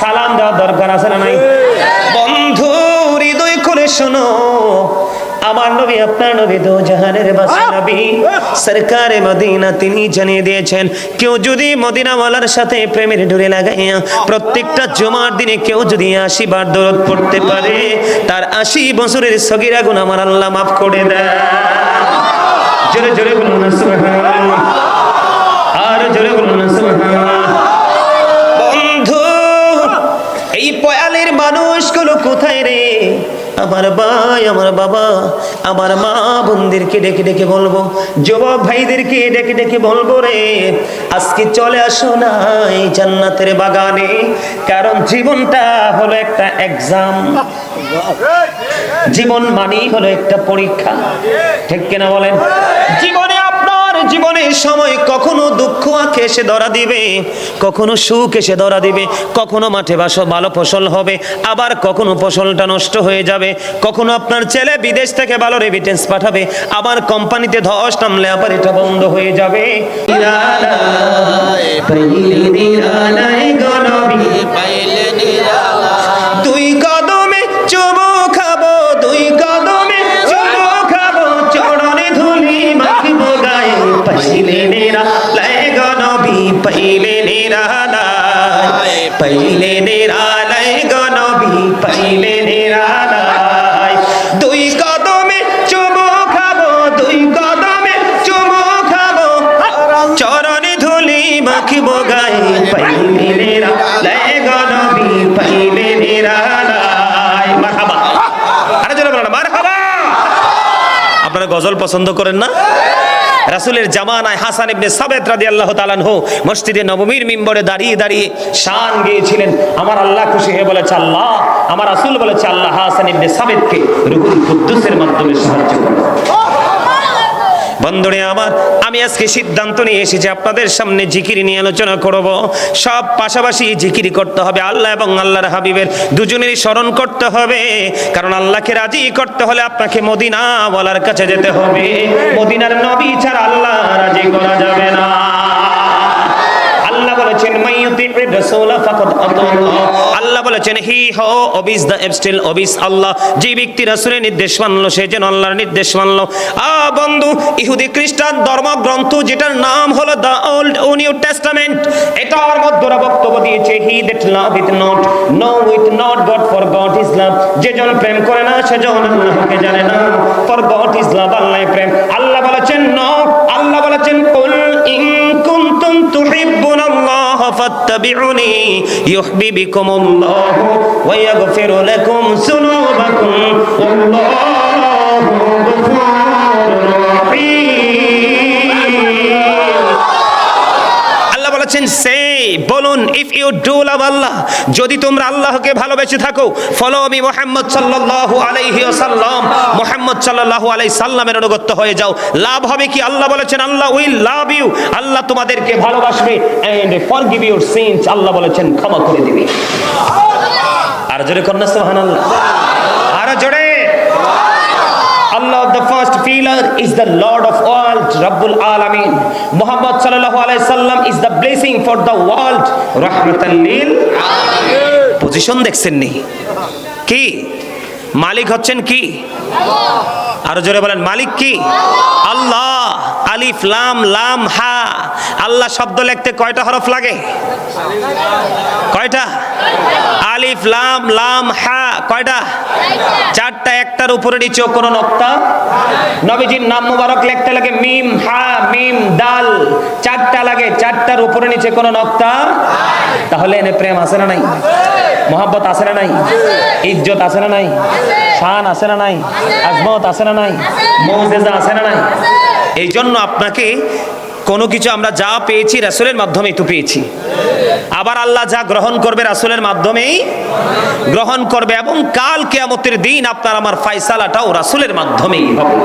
সালাম দেওয়ার দরকার আছে না নাই? বন্ধু, হৃদয় করে শোনো। আমার নবী, আপনার নবী দো জাহানের বাসা নবী। সরকারে মদিনা তিনি জানিয়ে দিয়েছেন, কেউ যদি মদিনাওয়ালার সাথে প্রেমের ডোরে লাগাইয়া প্রত্যেকটা জমার দিনে কেউ যদি আশি বার দরদ পড়তে পারে, তার আশি বছরের সগিরা গুণ আমার আল্লাহ মাফ করে দেয় জোরে জোরে বলুন না মানুষগুলো কোথায় রে? আমার ভাই, আমার বাবা, আমার মা বোনদেরকে ডেকে ডেকে বলব, যুবক ভাইদেরকে ডেকে ডেকে বলব রে, আজকে চলে আসো না এই জান্নাতের বাগানে, কারণ জীবনটা হলো একটা এক্সাম জীবন মানেই হলো একটা পরীক্ষা। ঠিক কিনা বলেন? জীবনে জীবনের সময় কখনো দুঃখ আঁকে এসে ধরা দিবে, কখনো সুখ এসে ধরা দিবে, কখনো মাঠে বাস ভালো ফসল হবে, আবার কখনো ফসলটা নষ্ট হয়ে যাবে, কখনো আপনার ছেলে বিদেশ থেকে ভালো রেমিটেন্স পাঠাবে, আবার কোম্পানিতে ধস নামলে আবার এটা বন্ধ হয়ে যাবে। দুই পাইলে নেরা লাই পাইলে নেরা লাই গনবি পাইলে নেরা লাই দুই কদমে চুমু খাব দুই কদমে চুমু খাব চরণে ধুলি মাখিব গায়ে পাইলে নেরা লাই গনবি পাইলে নেরা লাই মারহাবা আরে জোরে বলো মারহাবা আপনারা গজল পছন্দ করেন না রাসূলের জামানায় হাসান ইবনে সাবেত রাদি আল্লাহ তালানহ মসজিদে নবমীর মিম্বরে দাঁড়িয়ে দাঁড়িয়ে শান গিয়েছিলেন। আমার আল্লাহ খুশি হয়ে বলেছে, আল্লাহ, আমার রাসুল বলেছে, আল্লাহ হাসান ইবনে সাবেতকে রুহুল কুদ্দুসের মাধ্যমে সাহায্য করো। বন্ধুরে আমার, আমি আজকে সিদ্ধান্ত নিয়ে এসেছি, আপনাদের সামনে জিকির নিয়ে আলোচনা করব। সব পাশাপাশি জিকিরি করতে হবে আল্লাহ এবং আল্লাহর হাবিবের দুজনেরই স্মরণ করতে হবে। কারণ আল্লাহকে রাজি করতে হলে আপনাকে মদিনা বলার কাছে যেতে হবে। মদিনার নবী ছাড়া আল্লাহ রাজি করা যাবে না। আল্লাহ। বলেছেন, হি হো, অবিস অবিস আল্লাহ। যে ব্যক্তি রাসূলের নির্দেশ মানলো, সে যেন আল্লাহর নির্দেশ মানলো। আ বন্ধু, ইহুদি খ্রিস্টান ধর্মগ্রন্থ যেটার নাম হলো দা ওল্ড নিউ টেস্টামেন্ট, এটার মধ্যে বক্তব্য দিয়েছে, he that loveth not, knoweth not God, for God is love. যেজন প্রেম করে না সেজন আল্লাহকে জানে না, ফর গড ইজ লাভ আল্লাহ প্রেম। আল্লাহ বলেছেন فاتبعوني. يحببكم الله ويغفر لكم ذنوبكم. والله আল্লাহ, যদি তোমরা আল্লাহকে ভালোবেসে থাকো ফলো আমি মোহাম্মদ সাল্লাল্লাহু আলাইহি ওয়াসাল্লাম। মোহাম্মদ সাল্লাল্লাহু আলাইহি সাল্লামের অনুগত হয়ে যাও। লাভ হবে কি? আল্লাহ বলেছেন, আল্লাহ উইল লাভ ইউ আল্লাহ তোমাদেরকে ভালোবাসবে এন্ড ফরগিভ ইউর সিনস আল্লাহ বলেছেন, ক্ষমা করে দিবে। আর জোরে কন্যা সুবহানাল্লাহ। আর জোরে। the first pillar is the Lord of all Rabbul Alamin Muhammad sallallahu alaihi wasallam is the blessing for the world rahmatan lil position দেখছেন নি কি মালিক হচ্ছেন কি আরও জোরে বলেন মালিক কি আল্লাহ আলিফ, লাম লাম, হা। আল্লাহ শব্দ লিখতে কয়টা হরফ লাগে? কয়টা? আলিফ, লাম লাম, হা, কয়টা? চারটা, একটার উপরে নিচে কোনো নক্তা? নবীজির নাম মুবারক লিখতে লাগে মিম, হা, মিম, দাল। চারটা লাগে, চারটার উপরে নিচে কোনো নক্তা? তাহলে এনে প্রেম আছে না নাই? মোহাব্বত আছে না নাই? ইজ্জত আছে না নাই? শান আছে না নাই? আজমত আছে না নাই? মৌজেজা আছে না নাই? এই জন্য আপনাকে কোনো কিছু আমরা যা পেয়েছি রাসুলের মাধ্যমেই তো পেয়েছি। আবার আল্লাহ যা গ্রহণ করবে রাসুলের মাধ্যমেই গ্রহণ করবে এবং কাল কেয়ামতের দিন আপনার আমার ফায়সালাটাও রাসুলের মাধ্যমেই হবে।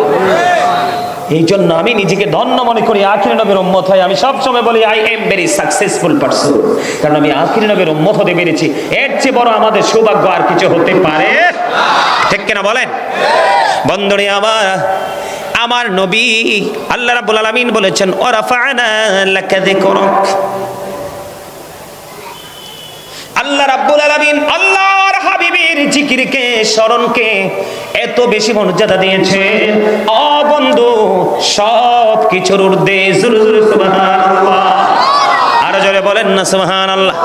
এই জন্য আমি নিজেকে ধন্য মনে করি, আখির নবীর উম্মত হয় আমি সবসময় বলি I am very successful person কারণ আমি আখির নবীর উম্মত হতে পেরেছি। এর চেয়ে বড় আমাদের সৌভাগ্য আর কিছু হতে পারে? ঠিক কিনা বলেন? বন্ধুরে আমার আমার নবী আল্লাহ রাব্বুল আলামিন বলেছেন আল্লাহ রাব্বুল আল্লাহর হাবিবের জিকিরকে, স্মরণকে এত বেশি মর্যাদা দিয়েছেন। অ বন্ধু সব কিছুর আরও জোরে বলেন না, সুবহানাল্লাহ।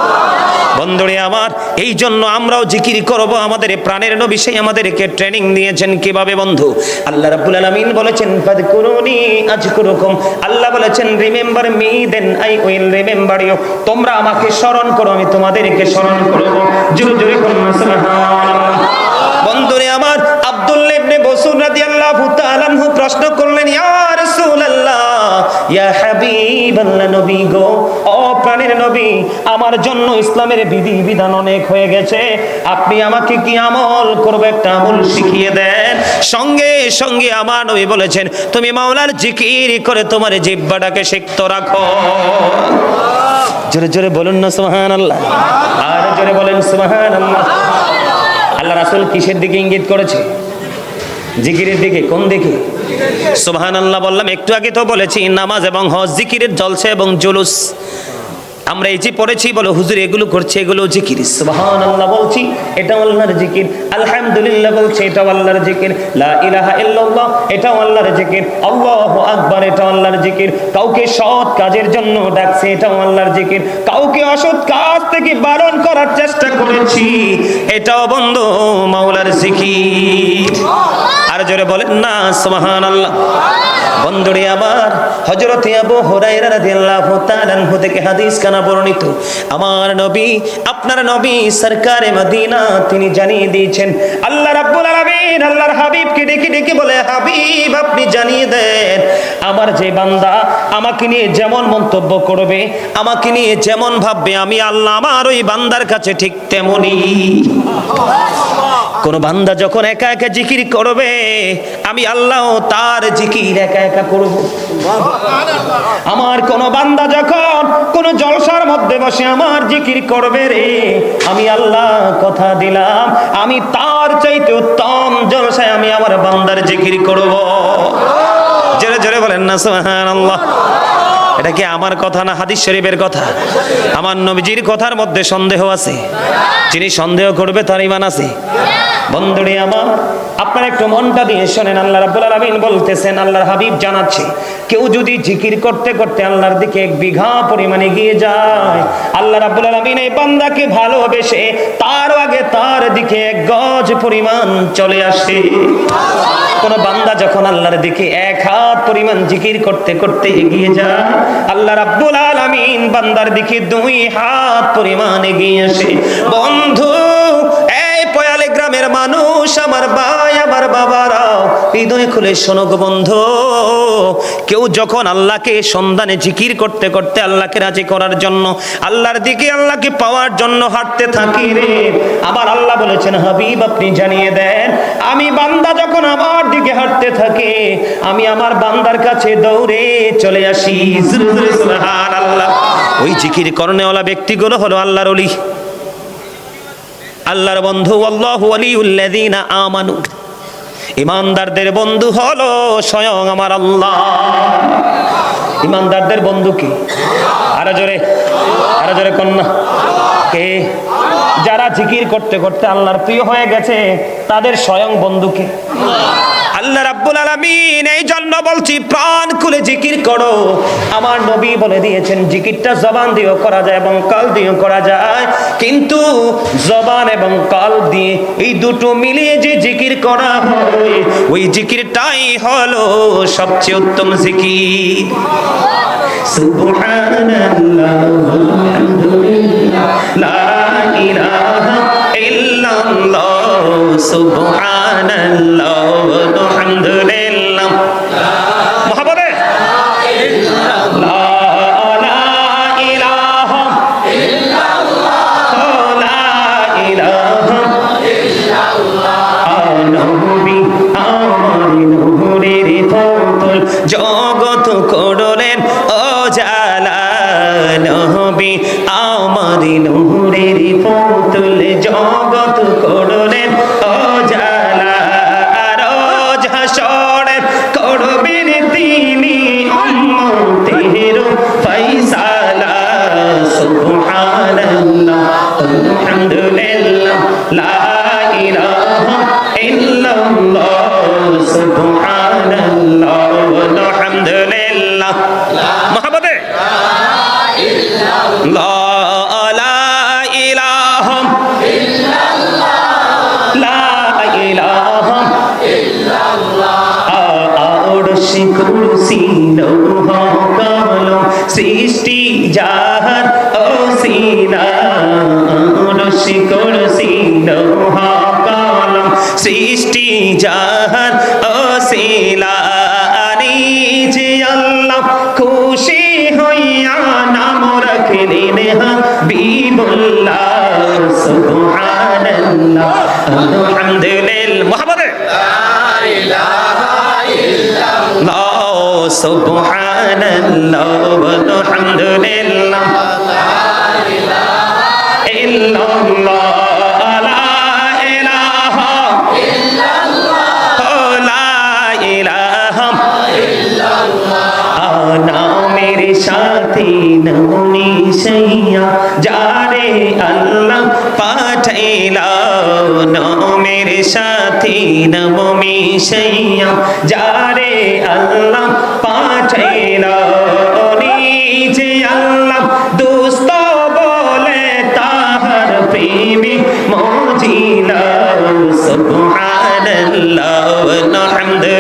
বন্ধুরে আমার এই জন্য আমরাও জিকির করব আমাদের প্রাণের নবী সেই আমাদেরকে ট্রেনিং দিয়েছেন কীভাবে বন্ধু? আল্লাহ রাব্বুল আলামিন বলেছেন, ফাদকুরুনি আজকুরুকুম। আল্লাহ বলেছেন remember me then I will remember you তোমরা আমাকে স্মরণ করো, আমি তোমাদেরকে স্মরণ করব। জোরে জোরে করুন সুবহানাল্লাহ। বন্ধুরে আমার আব্দুল্লাহ ইবনে বসুর রাদিয়াল্লাহু তাআলা প্রশ্ন করলেন, ইয়া রাসূলুল্লাহ আমার জন্য ইসলামের বিধি বিধান অনেক হয়ে গেছে। আপনি আমাকে কি আমল করবে, একটা আমল শিখিয়ে দেন। সঙ্গে সঙ্গে আমার নবী বলেছেন, তুমি মাওলার জিকির করে তোমার জিহ্বাটাকে সিক্ত রাখো। জোরে জোরে বলুন না, সুবহানাল্লাহ। আর জোরে বলেন, সুবহানাল্লাহ। আল্লাহ রাসূল কিসের দিকে ইঙ্গিত করেছে? জিকিরের দিকে, কোন দিকে? সুবহান আল্লাহ বললাম একটু আগে তো বলেছি নামাজ এবং হজ জিকিরের জলসে এবং জুলুস। আমরা এই যে পড়েছি, বলো, হুজুর, এগুলো করছে, এগুলো জিকির। সুবহান আল্লাহ বলছি এটা আল্লাহর জিকির। আলহামদুলিল্লাহ বলছে এটা আল্লাহর জিকির। লা ইলাহা ইল্লাল্লাহ এটা আল্লাহর জিকির। আল্লাহু আকবার এটা আল্লাহর জিকির। কাউকে সৎ কাজের জন্য ডাকছে এটা আল্লাহর জিকির। কাউকে অসৎ কাজ থেকে বারণ করার চেষ্টা করেছি, এটাও বন্ধ মাওলার জিকির। আর জোরে বলেন না, সুবহানাল্লাহ। বন্ধুরে, আমার হযরতে আবু হুরায়রা রাদিয়াল্লাহু তাআলা থেকে হাদিস কানা বর্ণিত। আমার নবী, আপনার নবী সরকারে মদিনা, তিনি জানিয়ে দিয়েছেন, আল্লাহ রাব্বুল আলামিন, আল্লাহর হাবিবকে ডেকে ডেকে বলে, হাবিব, আপনি জানিয়ে দেন, আমার যে বান্দা আমাকে নিয়ে যেমন মন্তব্য করবে, আমাকে নিয়ে যেমন ভাববে, আমি আল্লাহ আমার ওই বান্দার কাছে ঠিক তেমনই। কোন বান্দা যখন একা একা জিকির করবে, আমি আল্লাহ তার জিকির একা একা করব। আমার কোন বান্দা যখন কোন জলসার মধ্যে বসে আমার জিকির করবে রে, আমি আল্লাহ কথা দিলাম, আমি তার চাইতে উত্তম জলসায় আমি আমার বান্দার জিকির করব। জোরে জোরে বলেন না, সুবহানাল্লাহ। এটা কি আমার কথা না হাদিস শরীফের কথা? আমার নবীজির কথার মধ্যে সন্দেহ আছে। যিনি সন্দেহ করবে তার ইমান আছে। বন্ধুরে আমার, আপনারা একটু মনটা দিয়ে শোনেন, আল্লাহ রাব্বুল আলামিন বলতেছেন, আল্লাহর হাবিব জানাচ্ছে, কেউ যদি জিকির করতে করতে আল্লাহর দিকে এক বিঘা পরিমাণে গিয়ে যায় আল্লাহ রাব্বুল আলামিন এই বান্দাকে ভালোবেসে তার আগে তার দিকে এক গজ পরিমাণ চলে আসে। কোন বান্দা যখন আল্লাহর দিকে এক হাত পরিমাণ জিকির করতে করতে এগিয়ে যায়, আল্লাহ রাব্বুল আলামিন বান্দার দিকে দুই হাত পরিমাণ এগিয়ে আসে। বন্ধু গ্রামের মানুষ, আমার ভাই, আমার বাবারাও হৃদয় খুলে শোনো গো বন্ধু। কেউ যখন আল্লাহকে সন্ধানে জিকির করতে করতে আল্লাহকে রাজি করার জন্য, আল্লাহর দিকে আল্লাহকে পাওয়ার জন্য হাঁটতে থাকি রে, আবার আল্লাহ বলেছেন, হাবিব, আপনি জানিয়ে দেন, আমি বান্দা যখন আমার দিকে হাঁটতে থাকে, আমি আমার বান্দার কাছে দৌড়ে চলে আসি। আল্লাহ ওই জিকির করণেওয়ালা ব্যক্তিগুলো হলো আল্লাহর অলি আল্লাহর বন্ধু আমানু। ইমানদারদের বন্ধু হলো স্বয়ং আমার আল্লাহ। ইমানদারদের বন্ধু কি? আরও জোরে আরও জোরে কন্যা। কে? যারা জিকির করতে করতে আল্লাহর প্রিয় হয়ে গেছে, তাদের স্বয়ং বন্ধুকে আল্লাহ রাব্বুল আলামিন, এই জন্য বলছি, প্রাণ খুলে জিকির করো। আমার নবী বলে দিয়েছেন, জিকিরটা জবান দিয়েও করা যায় এবং কাল দিয়েও করা যায়। কিন্তু জবান এবং কাল দিয়ে এই দুটো মিলিয়ে যে জিকির করা হয়, ওই জিকিরটাই হলো সবচেয়ে উত্তম জিকির। সুবহানাল্লাহ, আলহামদুলিল্লাহ, লা ইলাহা ইল্লাল্লাহ। সুবহানাল্লাহ আলহামদুলিল্লাহ মহাবতে লা লা ইলাহা ইল্লাল্লাহ লা ইলাহা নবী কুরসি লৌহ কলম সৃষ্টি জাহান ও সিনা। আড়শি কুরসি লৌহ সৃষ্টি ও সিলা যে আল্লাহ খুশি হইয়া নাম রাখলেন হাবিবুল্লাহ সুবহানাল্লাহ। আলহামদুলিল্লাহ। মুহাম্মদে আল্লাহ সুবহানাল্লাহ। আলহামদুলিল্লাহ। ইল্লাল্লাহ। মেরে সাথী নমি সৈয়া যারে আল্লাহ পাঠাইলা নো মেরে সাথী নমি সৈয়া যারে আল্লাহ পাঠাইলা নিজে আল্লাহ দোস্ত বলে তাহার প্রেমী মজিলা সুবহানাল্লাহ আলহামদুলিল্লাহ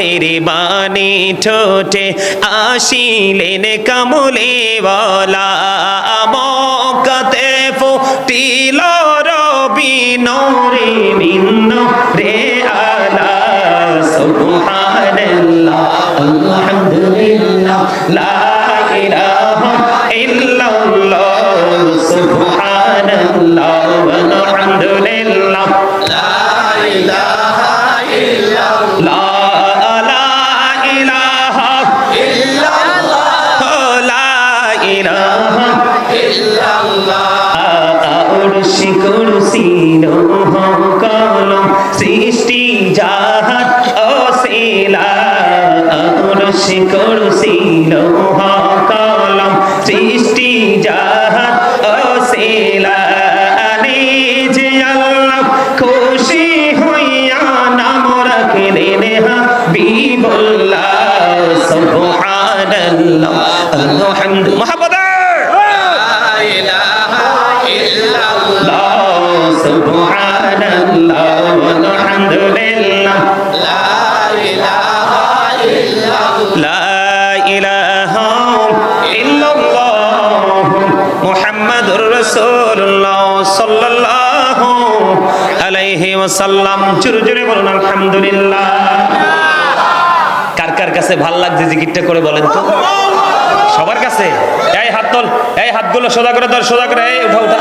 শাহাদাতের বাণী ঠোঁটে আসিলেন কামলে বলা। মকাতে ফুটিল রবি নরে মিন্ন রে আলহামদুলিল্লাহ, লা ইলাহা ইল্লাল্লাহ, সুবহানাল্লাহ, আলহামদুলিল্লাহ। কুরসি লৌহ কলম সৃষ্টি জাহান অসিলা আড়শি কুরসি লৌহ কলম সৃষ্টি জাহান অসিলা নিজে বলুন, আলহামদুলিল্লাহ। কার কার কাছে ভালো লাগছে জিকিরটা করে বলেন তো? সবার কাছে? এই হাত তোল, এই হাতগুলো সোজা করে ধর, সোজা করে, এই উঠা উঠা।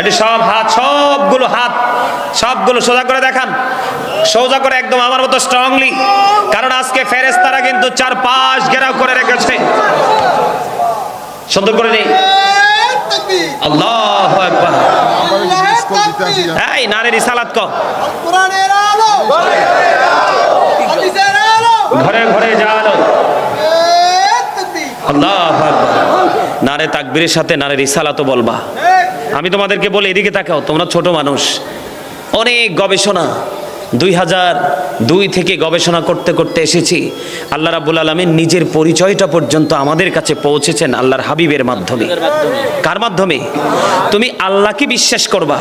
এটি সব হাত, সবগুলো হাত, সবগুলো সোজা করে দেখান। সোজা করে একদম আমার মতো স্ট্রংলি কারণ আজকে ফেরেস তারা কিন্তু চার পাঁচ ঘেরাও করে রেখেছে। সুন্দর করে নেই। আল্লাহ এই নারীর রিসালাত ক ঘরে ঘরে তাকবীর আল্লাহ নারে তাকবীরের সাথে নারে রিসালাতও বলবা। আমি তোমাদেরকে বলে এদিকে তাকাও তোমরা ছোট মানুষ। অনেক গবেষণা দুই হাজার দুই থেকে গবেষণা করতে করতে এসেছি। আল্লাহ রাবুল আলমের নিজের পরিচয়টা পর্যন্ত আমাদের কাছে পৌঁছেছেন আল্লাহর হাবিবের মাধ্যমে। কার মাধ্যমে? তুমি আল্লাহকে বিশ্বাস করবা।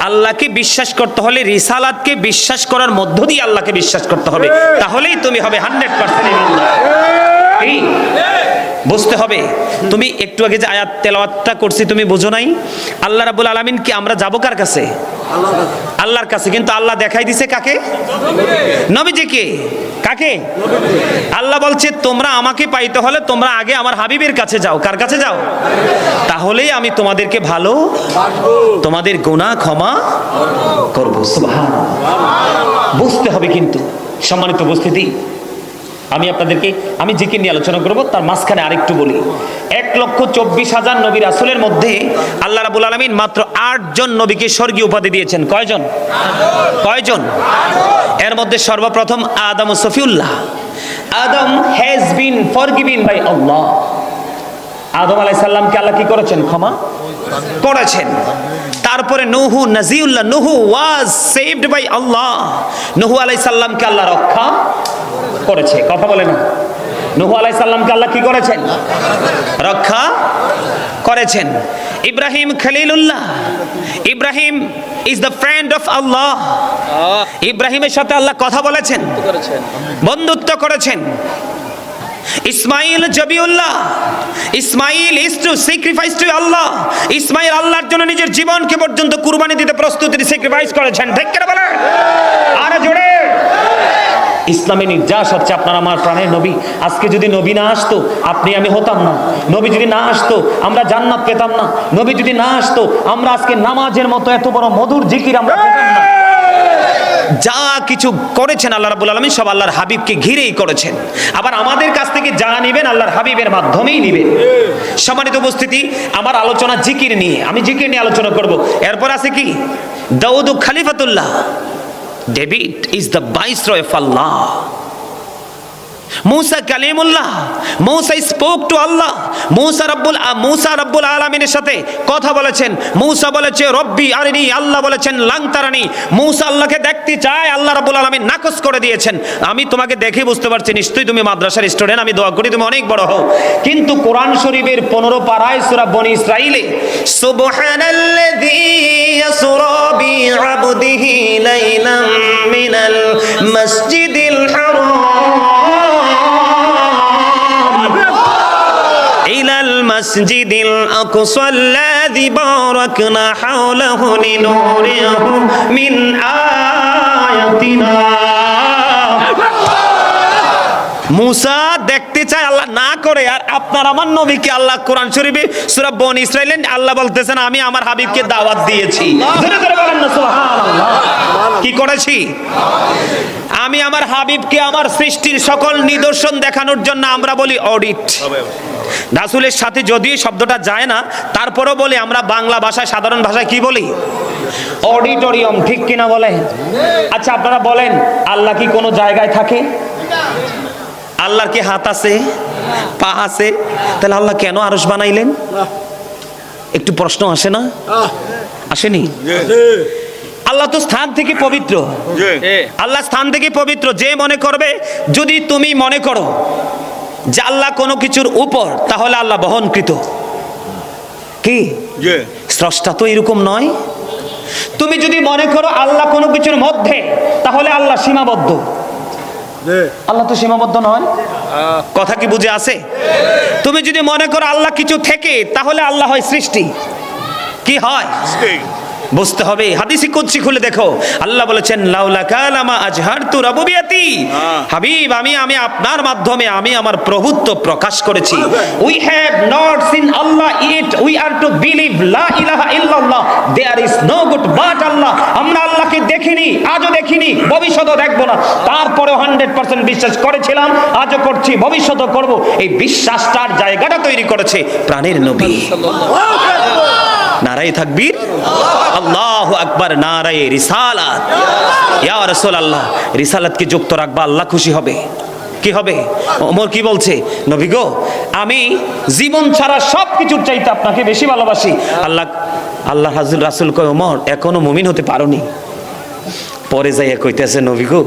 আল্লাহকে বিশ্বাস করতে হলে রিসালাতকে বিশ্বাস করার মধ্য দিয়ে আল্লাহকে বিশ্বাস করতে হবে। তাহলেই তুমি হবে হান্ড্রেড পার্সেন্ট বুঝতে হবে। তুমি একটু আগে যে আয়াত তেলাওয়াতটা করছি, তুমি বুঝো নাই? আল্লাহ রাবুল আলমিন কি আমরা যাব কার কাছে? আল্লাহর কাছে। কিন্তু আল্লাহ দেখাই দিছে কাকে? নবীজিকে। কাকে? আল্লাহ বলছে, তোমরা আমাকে পাইতে হলে তোমরা আগে আমার হাবিবের কাছে যাও। কার কাছে যাও? তাহলেই আমি তোমাদেরকে ভালো, তোমাদের গুনাহ ক্ষমা করব। বুঝতে হবে কিন্তু। সম্মানিত উপস্থিতি আমি আপনাদেরকে, আমি জিকির নিয়ে আলোচনা করব, তার মাঝখানে আরেকটু বলি। এক লক্ষ চব্বিশ হাজার নবীর আসলের মধ্যে আল্লাহ রাবুল আলমিন মাত্র আটজন নবীকে স্বর্গীয় উপাধি দিয়েছেন। কয়জন? কয়জন? এর মধ্যে সর্বপ্রথম Adam Safiullah. Adam has been forgiven by Allah Adam আলাই সাল্লামকে আল্লাহ কি করেছেন? ক্ষমা করেছেন। তারপরে নুহু নাজিউল্লাহ নুহু ওয়াজ সেভড বাই আল্লাহ। নুহু আলাই সাল্লামকে আল্লাহ রক্ষা করেছে। কথা বলে না নুহু আলাই সাল্লামকে আল্লাহ কি করেছেন? রক্ষা করেছেন। ইব্রাহিম খলিলুল্লাহ ইব্রাহিম ইজ দ্য ফ্রেন্ড অফ আল্লাহ। ইব্রাহিমের সাথে আল্লাহ কথা বলেছেন। বন্ধুত্ব করেছেন। Ismail Zabihullah. Ismail is to sacrifice to আল্লাহ। ইসমাইল আল্লাহর জন্য নিজের জীবনকে পর্যন্ত কুরবানি দিতে প্রস্তুতি স্যাক্রিফাইস করেছেন। ঠিক করে বলেন? আরে জোরে। ইসলামে নির্যাস হচ্ছে আপনার আমার প্রাণের নবী। আজকে যদি নবী না আসতো, আপনি আমি হতাম না। নবী যদি না আসতো, আমরা জান্নাত পেতাম না। নবী যদি না আসতো, আমরা আজকে নামাজের মতো এত বড় মধুর জিকির আমরা পেতাম না। যা কিছু করেছেন আল্লাহ রাবুল আলমী সব আল্লাহর হাবিবকে ঘিরেই করেছেন। আবার আমাদের কাছ থেকে যা নিবেন আল্লাহর হাবিবের মাধ্যমেই নিবেন। সম্মানিত উপস্থিতি, আমার আলোচনা জিকির নিয়ে, আমি জিকির নিয়ে আলোচনা করব। এরপর আছে কি? দাউদ খালিফাতুল্লাহ, David is the viceroy of আল্লাহ। মুসা কালিমুল্লাহ, মুসা স্পোক টু আল্লাহ। মুসা রব্বুল মুসা রব্বুল আলামিনের সাথে কথা বলেছেন। মুসা বলেছে, রব্বি আরিনি। আল্লাহ বলেছেন লাংতারানি মুসা আল্লাহকে দেখতে চায়, আল্লাহ রাব্বুল আলামিন নাকচ করে দিয়েছেন। আমি তোমাকে দেখে বুঝতে পারছি, নিশ্চয়ই তুমি মাদ্রাসার স্টুডেন্ট আমি দোয়া করি তুমি অনেক বড় হও। কিন্তু কোরআন শরীফের 15 পারায় সূরা বনি ইসরাইলে সুবহানাল্লাযী মিনাল মাসজিদিল হারাম। المسجد الأقصى الذي باركنا حوله لنوريه من آياتنا মুসা দেখতে চায় আল্লাহ না করে আর আপনার আমার নবীকে আল্লাহ কোরআন শরীফে সূরা বনি ইসরাইলের আল্লাহ বলতেছেন আমি আমার হাবিবকে দাওয়াত দিয়েছি জোরে জোরে বলেন না সুবহানাল্লাহ কি করেছি আমি আমার হাবিবকে আমার সৃষ্টির সকল নিদর্শন দেখানোর জন্য আমরা বলি অডিট রাসুলের সাথে এই শব্দটা যায় না তারপরও বলি আমরা বাংলা ভাষায় সাধারণ ভাষায় কি বলি? অডিটোরিয়াম ঠিক কিনা বলে আচ্ছা আপনারা বলেন আল্লাহ কি কোনো জায়গায় থাকে? আল্লাহর কি হাত আছে? পা আছে? তাহলে আল্লাহ কেন আরস বানাইলেন? একটু প্রশ্ন আসে না? আসেনি? আল্লাহ তো স্থান থেকে পবিত্র। আল্লাহ স্থান থেকে পবিত্র। যে মনে করবে যদি তুমি মনে করো। যে আল্লাহ কোনো কিছুর উপর তাহলে আল্লাহ বহনকৃত। কি? স্রষ্টা তো এরকম নয়। তুমি যদি মনে করো আল্লাহ কোনো কিছুর মধ্যে তাহলে আল্লাহ সীমাবদ্ধ। আল্লাহ তো সীমাবদ্ধ নয়। কথা কি বুঝে আছে তুমি যদি মনে করো আল্লাহ কিছু থেকে তাহলে আল্লাহ হয় সৃষ্টি। কি হয়? বুঝতে হবে হাদিসি কুদসি খুলে দেখো। আল্লাহ বলেছেন লাউলা কালামা আজহারতু রাবুবিয়াতি। হাবিব আমি আমি আপনার মাধ্যমে আমি আমার প্রভুত্ব প্রকাশ করেছি। We have not seen Allah it we are to believe লা ইলাহা ইল্লাল্লাহ there is no god but আল্লাহ আমরা আল্লাহকে দেখিনি আজও দেখিনি ভবিষ্যতেও দেখব না। হান্ড্রেড পার্সেন্ট বিশ্বাস করেছিলাম আজও করছি ভবিষ্যতেও করব। এই বিশ্বাসটার জায়গাটা তৈরি করেছে প্রাণের নবী। নারাই থাকবীর আল্লাহ আকবার নারায়ে রিসালাত। ইয়া রাসূলুল্লাহ রিসালাতকে যুক্ত রাখবা আল্লাহ খুশি হবে। কি হবে? ওমর কি বলছে? নবী গো আমি জীবন ছাড়া সব কিছুর চাইতে আপনাকে বেশি ভালোবাসি। আল্লাহ আল্লাহ হাজুল রাসুল কয় ওমর এখনও মুমিন হতে পারোনি। পরে যাইয়া কইতেছে নবী গো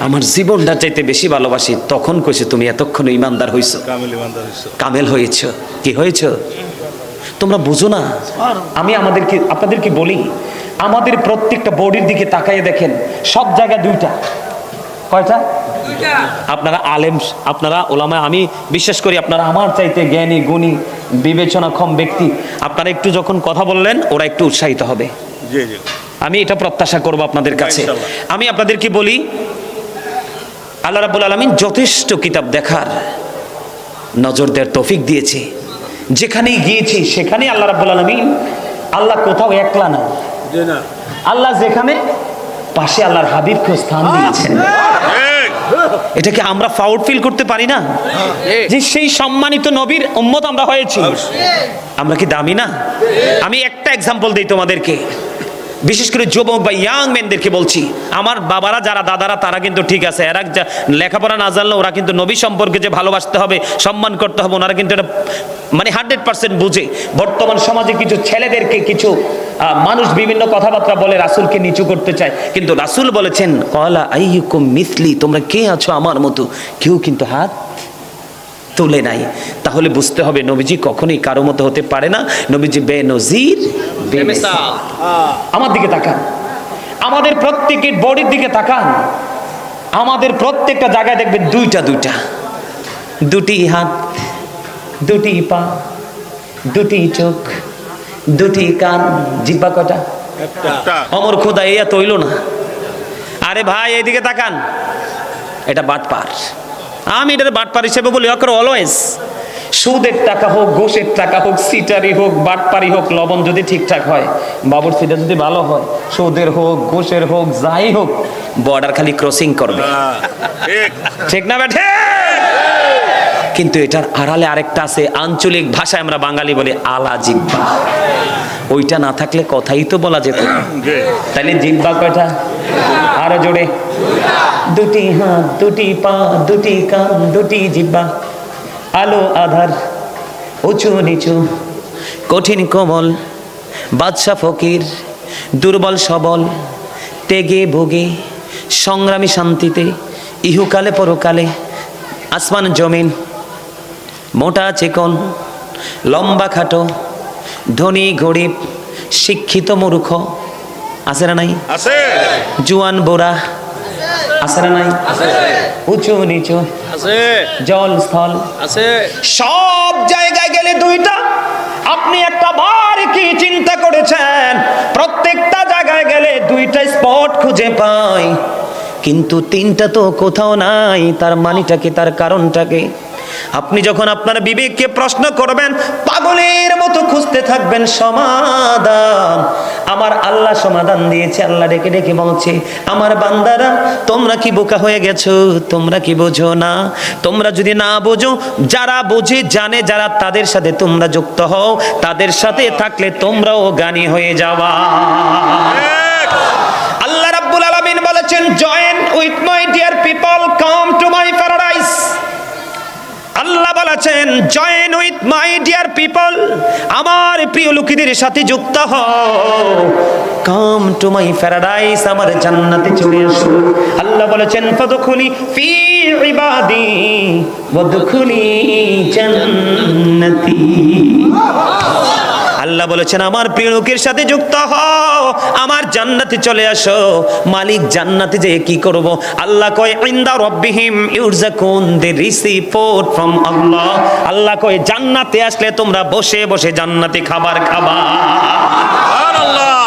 আমার জীবনটা চাইতে বেশি ভালোবাসি। তখন কইছে তুমি এতক্ষণ ইমানদার হইছো। কামেল হয়েছ। কি হয়েছ? তোমরা বুঝো না? আমি আমাদেরকে আপনাদেরকে বলি আমাদের প্রত্যেকটা বডির দিকে তাকাইয়ে দেখেন সব জায়গায় দুইটা। কয়টা? আপনারা আলেম আপনারা ওলামা আমি বিশ্বাস করি আপনারা আমার চাইতে জ্ঞানী গুণী বিবেচনাক্ষম ব্যক্তি। আপনারা একটু যখন কথা বললেন ওরা একটু উৎসাহিত হবে। আমি এটা প্রত্যাশা করব আপনাদের কাছে। আমি আপনাদেরকে বলি আল্লাহ রাব্বুল আলামিন যথেষ্ট কিতাব দেখার নজর দেওয়ার তৌফিক দিয়েছে। যেখানেই গিয়েছি সেখানে আল্লাহ রাব্বুল আলমিন আল্লাহ কোথাও একলা না। আল্লাহ যেখানে, পাশে আল্লাহর হাবিবকে স্থান দিয়েছেন। এটাকে আমরা ফাউড ফিল করতে পারি না? যে সেই সম্মানিত নবীর উম্মত আমরা হয়েছি। আমরা কি দামি না? আমি একটা এক্সাম্পল দিই তোমাদেরকে। বিশেষ করে যুবক বা ইয়াং মেনদেরকে বলছি, আমার বাবারা যারা, দাদারা, তারা কিন্তু ঠিক আছে। এরা লেখাপড়া না জানলে ওরা কিন্তু নবী সম্পর্কে যে ভালোবাসতে হবে, সম্মান করতে হবে, ওনারা কিন্তু এটা মানে হান্ড্রেড পার্সেন্ট বুঝে। বর্তমান সমাজে কিছু ছেলেদেরকে কিছু মানুষ বিভিন্ন কথাবার্তা বলে রাসূলকে নিচু করতে চায়। কিন্তু রাসূল বলেছেন, কলা আইয়ুকুম মিসলি, তোমরা কে আছো আমার মতো? কেউ কিন্তু হাত তুলে নাই। তাহলে বুঝতে হবে নবীজি কখনোই কারও মতো হতে পারে না। নবীজি বে নজির আমার দিকে তাকান। আমাদের প্রত্যেকের বডির দিকে তাকান। আমাদের প্রত্যেকটা জায়গায় দেখবেন দুইটা দুইটা। দুটি হাত দুটি পা দুটি চোখ দুটি কান। জিব্বা কটা অমর খোদা এই এত হইল না। আরে ভাই এইদিকে তাকান। এটা বাটপার। আমি এটার বাটপার হিসেবে বলি অকর অলওয়েজ সুদের টাকা হোক ঘোষের টাকা হোক সিটারি হোক বাটপারি হোক লবণ যদি ঠিকঠাক হয় বাবুর সিটা যদি ভালো হয় সুদের হোক ঘোষের হোক যাই হোক বর্ডার খালি ক্রসিং করবে। হ্যাঁ, ঠিক। ঠিক না ব্যাঠে কিন্তু এটার আড়ালে আরেকটা আছে, আঞ্চলিক ভাষায় আমরা বাঙালি বলি আলা জিব্বা। ওইটা না থাকলে কথাই তো বলা যেত। তাহলে জিব্বা কয়টা? আরও জোরে। দুটি হাত দুটি পা, দুটি কান, দুটি জিব্বা। আলো, আধার, উঁচু, নিচু। কঠিন, কোমল, বাদশা, ফকির, দুর্বল, সবল, তেগে, ভোগে, সংগ্রামী শান্তিতে, ইহুকালে, পরকালে, আসমান, জমিন। মোটা চিকন লম্বা খাটো ধনী গরিব শিক্ষিত মূর্খ। আছে না নাই? আছে। জুয়ান বোরা। আছে না নাই? আছে। উঁচু নিচু। আছে। জল স্থল। আছে। সব জায়গায় গেলে দুইটা। আপনি একটা বার কি চিন্তা করেছেন? প্রত্যেকটা জায়গায় গেলে দুইটা স্পট খুঁজে পাই। কিন্তু তিনটা তো কোথাও নাই। তার মানিটাকে তার কারণটাকে আপনি যখন আপনার বিবেককে প্রশ্ন করবেন, পাগলের মতো খুঁজতে থাকবেন সমাধান আমার আল্লাহ সমাধান দিয়েছে, আল্লাহ ডেকে ডেকে বলছে, আমার বান্দারা, তোমরা কি বোকা হয়ে গেছো? তোমরা কি বোঝো না? তোমরা যদি না বোঝো, যারা বোঝে, জানে, যারা তাদের সাথে তোমরা যুক্ত হও, তাদের সাথে থাকলে তোমরাও গানি হয়ে যাওয়া। আল্লাহ রাব্বুল আলামিন বলেছেন join with my dear people come to my paradise আল্লাহ বলেছেন join with my dear people আমার প্রিয় লোকেদের সাথে যুক্ত হও। কাম টু মাই প্যারাডাইস আমার জান্নাতে চলে আসো। আল্লাহ বলেছেন, ফাদখুলি ফি ইবাদি ওয়াদখুলি জান্নাতি। আল্লাহ বলেছেন, আমার প্রিয় লোকের সাথে যুক্ত হও, আমার জান্নাতে চলে আসো। মালিক জান্নাতে যে কি করব? আল্লাহ কয়, ইনদা রব্বিহিম ইউরজাকুন, দে ফুড ফ্রম আল্লাহ। আল্লাহ কয়, জান্নাতে আসলে তোমরা বসে বসে জান্নাতে খাবার খাবা। আল্লাহ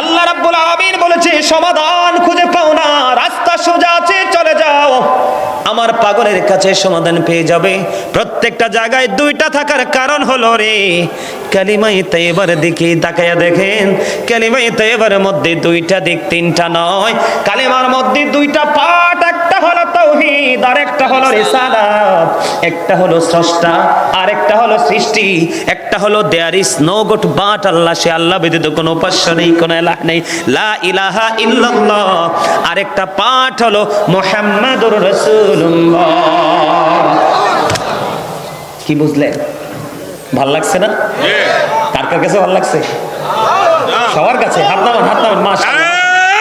আল্লাহ রাব্বুল আলামিন বলেছে, সমাধান খুঁজে পাও না, রাস্তা সোজা আছে, চলে যাও। আমার পাগলের কাছে সমাধান পেয়ে যাবে। প্রত্যেকটা জায়গায় দুইটা থাকার কারণ হলো রে। কালিমাই তৈবার দিকে তাকাইয়া দেখেন কালিমাই তৈবার মধ্যে দুইটা দিক, তিনটা নয়। কালিমার মধ্যে দুইটা পাঠ একটা হলো তাওহীদ আর একটা হলো রিসালাত। একটা হলো স্রষ্টা আর একটা হলো সৃষ্টি একটা হলো there is no god but আল্লাহ সে আল্লাহ ব্যতীত কোনো উপাস্য নেই কোনো এলাহ নেই। লা ইলাহা ইল্লাল্লাহ। আরেকটা পাঠ হলো মুহাম্মাদুর রাসূলুল্লাহ। কি বুঝলেন ভালো লাগছে না? কার কার কাছে ভালো লাগছে? সবার কাছে। হাত নামান হাত নামান মাশাআল্লাহ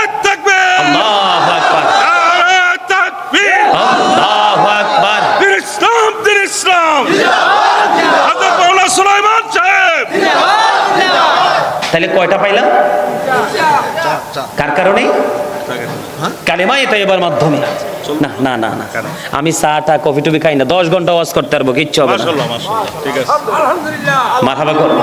এক থাকবে আল্লাহু আকবার এক তাকবীর আল্লাহু আকবার দিন ইসলাম দিন ইসলাম। হযরত মাওলানা সুলাইমান সাহেব। তাহলে কয়টা পাইলাম? কার কারণে? কালেমা এটা এবার মাধ্যমে। না না না না। আমি চাটা কফি টফি খাই না। দশ ঘণ্টা ওয়াজ করতে পারব কিচ্ছু হবে না। ঠিক আছে। করো